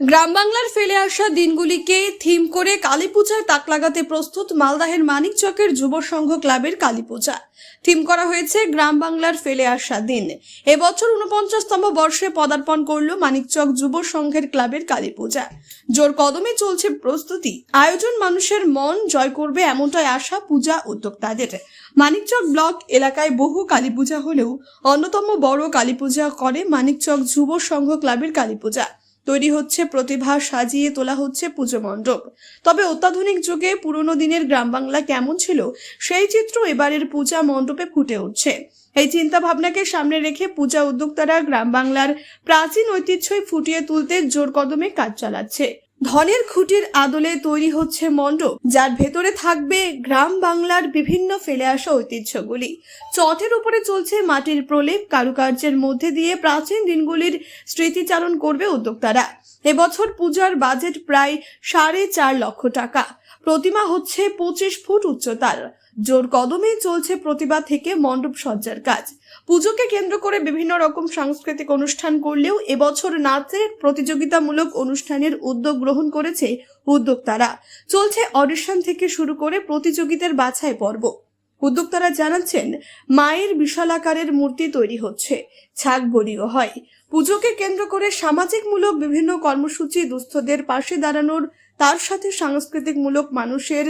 গ্রাম বাংলার ফেলে আসা দিনগুলিকে থিম করে কালী পূজায় তাক লাগাতে প্রস্তুত মালদাহের মানিকচকের যুব সংঘ ক্লাবের কালী পূজা থিম করা হয়েছে গ্রাম বাংলার ফেলে আসা দিন। এবছর উনপঞ্চাশতম বর্ষে পদার্পণ করল মানিকচক যুব সংঘের ক্লাবের কালী পূজা জোর কদমে চলছে প্রস্তুতি। আয়োজন মানুষের মন জয় করবে এমনটাই আশা পূজা উদ্যোক্তাদের। মানিকচক ব্লক এলাকায় বহু কালী পূজা হলেও অন্যতম বড় কালী পূজা করে মানিকচক যুব সংঘ ক্লাবের কালী পূজা তৈরি হচ্ছে, প্রতিভা সাজিয়ে তোলা হচ্ছে পুজো মণ্ডপ। তবে অত্যাধুনিক যুগে পুরনো দিনের গ্রাম বাংলা কেমন ছিল, সেই চিত্র এবারের পূজা মণ্ডপে ফুটে উঠছে। এই চিন্তা ভাবনাকে সামনে রেখে পূজা উদ্যোক্তারা গ্রাম বাংলার প্রাচীন ঐতিহ্যই ফুটিয়ে তুলতে জোর কদমে কাজ চালাচ্ছে। ধনের খুঁটির আদলে তৈরি হচ্ছে মণ্ডপ, যার ভেতরে থাকবে গ্রাম বাংলার বিভিন্ন ফেলে আসা ঐতিহ্যগুলি। চটের উপরে চলছে মাটির প্রলেপ, কারুকার্যের মধ্যে দিয়ে প্রাচীন দিনগুলির স্মৃতিচারণ করবে উদ্যোক্তারা। এবছর পূজার বাজেট প্রায় সাড়ে চার লক্ষ টাকা। প্রতিমা হচ্ছে পঁচিশ ফুট উচ্চতার। জোর কদমে চলছে প্রতিভা থেকে মণ্ডপ সজ্জার কাজ। পুজোকে কেন্দ্র করে বিভিন্ন রকম সাংস্কৃতিক অনুষ্ঠান করলেও এবছর নাচের প্রতিযোগিতামূলক অনুষ্ঠানের উদ্যোগ গ্রহণ করেছে উদ্যোক্তারা। চলছে অডিশন থেকে শুরু করে প্রতিযোগিতার বাছাই পর্ব। উদ্যোক্তারা জানাচ্ছেন, মায়ের বিশাল আকারের মূর্তি তৈরি হচ্ছে ছাগ বলিও হয়। পুজোকে কেন্দ্র করে সামাজিকমূলক বিভিন্ন কর্মসূচি দুস্থদের পাশে দাঁড়ানোর, তার সাথে সাংস্কৃতিকমূলক মানুষের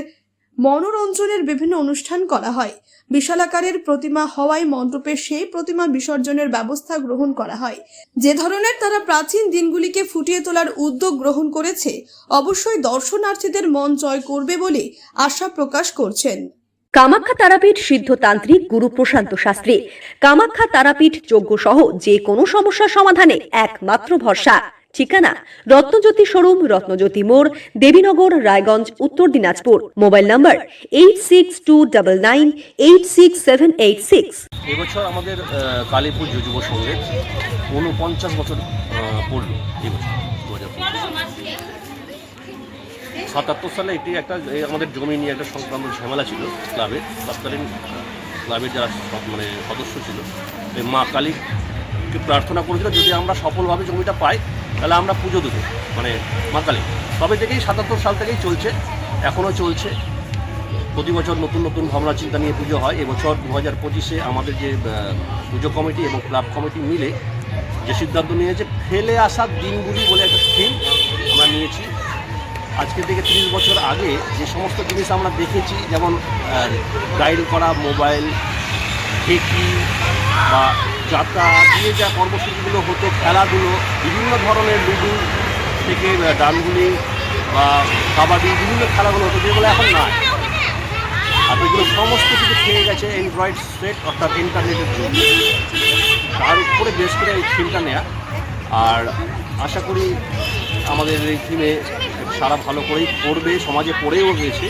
মনোরঞ্জনের বিভিন্ন অনুষ্ঠান করা হয়। বিশাল আকারের প্রতিমা হওয়ায় মণ্ডপে সেই প্রতিমা বিসর্জনের ব্যবস্থা গ্রহণ করা হয়। যে ধরনের তারা প্রাচীন দিনগুলিকে ফুটিয়ে তোলার উদ্যোগ গ্রহণ করেছে, অবশ্যই দর্শনার্থীদের মন জয় করবে বলে আশা প্রকাশ করছেন। কামাখ্যা তারাপীঠ সিদ্ধতান্ত্রিক গুরু প্রশান্ত শাস্ত্রী। কামাখ্যা তারাপীঠ যোগ্য সহ যে কোনো সমস্যার সমাধানে একমাত্র ভরসা। ঠিকানা রত্নজ্যোতি শোরুম রত্নজ্যোতি মোড় Debinagar Raiganj Uttar Dinajpur. Mobile number eight six two double nine eight six seven eight six এবছর আমাদের আহ, কালী পুজো যুব সংঘের উনপঞ্চাশ বছর সাতাত্তর সালে এটি একটা আমাদের জমি নিয়ে একটা সংক্রান্ত ঝামেলা ছিল ক্লাবে তৎকালীন ক্লাবের যারা মানে সদস্য ছিল মা কালীকে প্রার্থনা করেছিল যদি আমরা সফলভাবে জমিটা পাই তাহলে আমরা পুজো দেবো মানে মা কালী তবে থেকেই সাতাত্তর সাল থেকেই চলছে, এখনও চলছে। প্রতি বছর নতুন নতুন ভাবনা চিন্তা নিয়ে পুজো হয়। এবছর দু হাজার পঁচিশে আমাদের যে পুজো কমিটি এবং ক্লাব কমিটি মিলে যে সিদ্ধান্ত নিয়েছে, ফেলে আসা দিনগুলি বলে একটা থিম আমরা নিয়েছি। আজকে থেকে তিরিশ বছর আগে যে সমস্ত জিনিস আমরা দেখেছি, যেমন গাইড করা মোবাইল, ঢেকি বা যাত্রা দিয়ে যা কর্মসূচিগুলো হতো, খেলাধুলো, বিভিন্ন ধরনের লুডু থেকে ডানগুলি বা কাবাডি, বিভিন্ন খেলাগুলো হতো, যেগুলো এখন নাই। আর এগুলো সমস্ত কিছু খেয়ে গেছে অ্যান্ড্রয়েড সেট অর্থাৎ ইন্টারনেটের যুগ। তার উপরে বেশ করে এই থিমটা নেয়া। আর আশা করি আমাদের এই থিমে সারা ভালো করেই পড়বে, সমাজে পড়েও গেছে।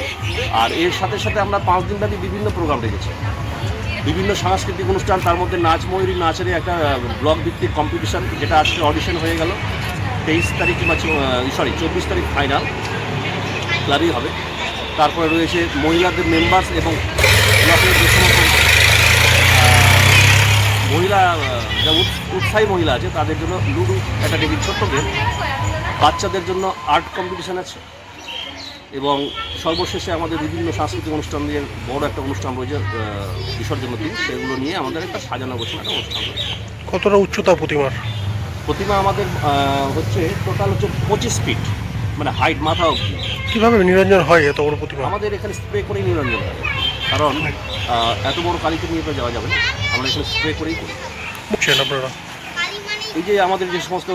আর এর সাথে সাথে আমরা পাঁচ দিনব্যাপী বিভিন্ন প্রোগ্রাম রেখেছি। বিভিন্ন সাংস্কৃতিক অনুষ্ঠান, তার মধ্যে নাচ ময়ূরী, নাচের একটা ব্লক ভিত্তিক কম্পিটিশান যেটা আজকে অডিশন হয়ে গেল। তেইশ তারিখ কিংবা সরি চব্বিশ তারিখ ফাইনাল ক্লাবই হবে। তারপরে রয়েছে মহিলাদের মেম্বার্স এবং ব্লকের যে সমস্ত মহিলা যা উৎসাহী মহিলা আছে, তাদের জন্য লুডু একটা ছোট্ট গেম বাচ্চাদের জন্য আর্ট কম্পিটিশান আছে। এবং সর্বশেষে আমাদের বিভিন্ন সাংস্কৃতিক অনুষ্ঠান দিয়ে বড় একটা অনুষ্ঠান রয়েছে বিসর্জন দিন। সেগুলো নিয়ে আমাদের একটা সাজানো গোছানো একটা অনুষ্ঠান রয়েছে। কতটা উচ্চতা প্রতিমার? প্রতিমা আমাদের হচ্ছে টোটাল হচ্ছে পঁচিশ ফিট মানে হাইট মাথা অবধি। কীভাবে নিরঞ্জন হয় এত বড় প্রতিমা? আমাদের এখানে স্প্রে করেই নিরঞ্জন হয়। কারণ এত বড় কালিকে নিয়ে তো যাওয়া যাবে না। আমরা এখানে স্প্রে করেই করি। আপনারা। এই যে আমাদের যে সমস্ত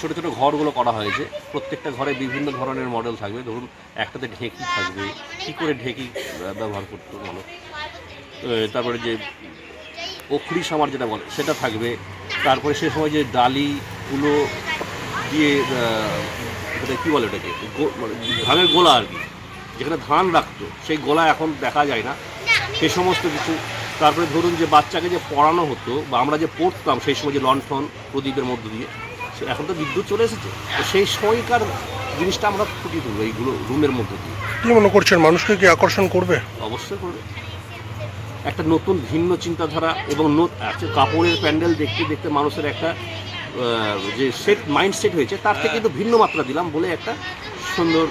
ছোট ছোট ঘরগুলো করা হয়েছে, প্রত্যেকটা ঘরে বিভিন্ন ধরনের মডেল থাকবে। ধরুন, একটাতে ঢেকি থাকবে। কী করে ঢেকি ব্যবহার করতে বলো? তারপরে যে অখড়ি সামার যেটা বলে, সেটা থাকবে। তারপরে সে সময় যে ডালি কুলো দিয়ে ওটা কী বলে ওটাকে? মানে ধানের গোলা আর কি। যেখানে ধান রাখতো, সেই গোলা এখন দেখা যায় না। সে সমস্ত কিছু তারপরে ধরুন যে বাচ্চাকে যে পড়ানো হতো বা আমরা যে পড়তাম সেই সময় যে লণ্ঠন প্রদীপের মধ্য দিয়ে সে- এখন তো বিদ্যুৎ চলে এসেছে। তো সেই সময়কার জিনিসটা আমরা ফুটিয়ে তুলবো এইগুলো রুমের মধ্যে দিয়ে। কি মনে করছেন মানুষকে কি আকর্ষণ করবে? অবশ্যই করবে। একটা নতুন ভিন্ন চিন্তাধারা এবং কাপড়ের প্যান্ডেল দেখতে দেখতে মানুষের একটা যে সেট মাইন্ড সেট হয়েছে তার থেকে কিন্তু ভিন্ন মাত্রা দিলাম বলে একটা সুন্দর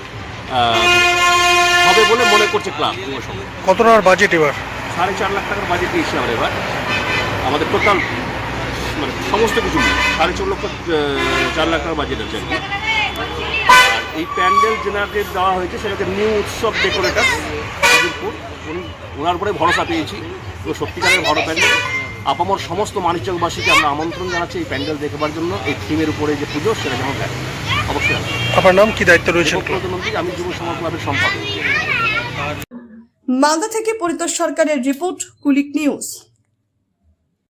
হবে বলে মনে করছে ক্লাব যুব সংঘ। কত টাকার বাজেট এবার? সাড়ে চার লাখ টাকার বাজেট দিয়েছি আমরা এবার। আমাদের টোটাল মানে সমস্ত কিছু সাড়ে চার লক্ষ চার লাখ টাকার বাজেট আছে। আর এই প্যান্ডেল যেনাকে দেওয়া হয়েছে সেটাকে নিউ উৎসব ডেকোরেটার আজিরপুর উনি ওনার উপরে ভরসা পেয়েছি। তো সত্যিকারের বড় প্যান্ডেল। আপামর সমস্ত মানিকচকবাসীকে আমরা আমন্ত্রণ জানাচ্ছি এই প্যান্ডেল দেখবার জন্য। এই থিমের উপরে যে পুজো সেটা যেমন অবশ্যই। আপনার নাম কি দায়িত্ব নন্দী, আমি যুব সমাজ ক্লাবের সম্পাদক। মালদা থেকে পরিতোষ সরকারের রিপোর্ট কুলিক নিউজ।